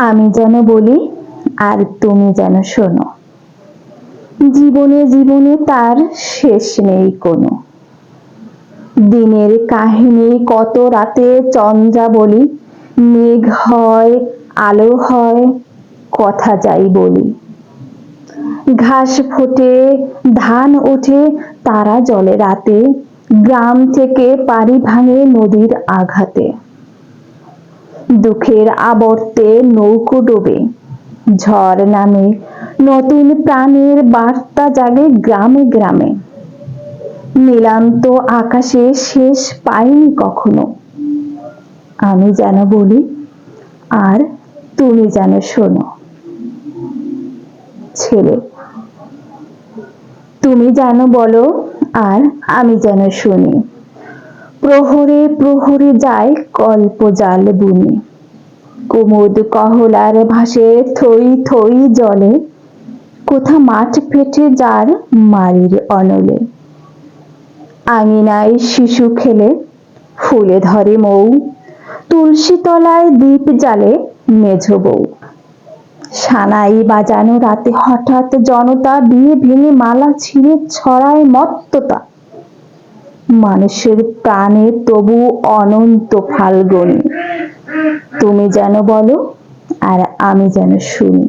আমি যেন বলি, আর তুমি যেন শোনো। জীবনে জীবনে তার শেষ নেই কোনো। দিনের কাহিনী কত রাতে চন্দ্রা বলি, মেঘ হয়, আলো হয়, কথা যাই বলি। ঘাস ফোটে, ধান ওঠে, তারা জলে রাতে, গ্রাম থেকে পাড়ি ভাঙে নদীর আঘাতে। দুঃখের আবর্তে নৌকো ডোবে। ঝড় নামে, নতুন প্রাণের বার্তা জাগে গ্রামে গ্রামে। নীলান্ত আকাশে শেষ পাইনি কখনো। আমি যেন বলি, আর তুমি যেন শোনো। ছেলে, তুমি যেন বলো, আর আমি যেন শুনি। প্রহরে প্রহরে যায় কল্প জাল বুনি। কুমুদ কহলার ভাসে থই থই জলে, কোথা মাঠ ফেটে যার মারির অনলে। আঙিনায় শিশু খেলে, ফুলে ধরে মৌ, তুলসী তলায় দ্বীপ জালে মেঝ বউ সানাই বাজানো রাতে হঠাৎ জনতা বিয়ে ভেঙে মালা ছিঁড়ে ছড়ায় মত্ততা। মানুষের প্রাণে তবু অনন্ত ফাল্গুন। তুমি যেন বলো আর আমি যেন শুনি।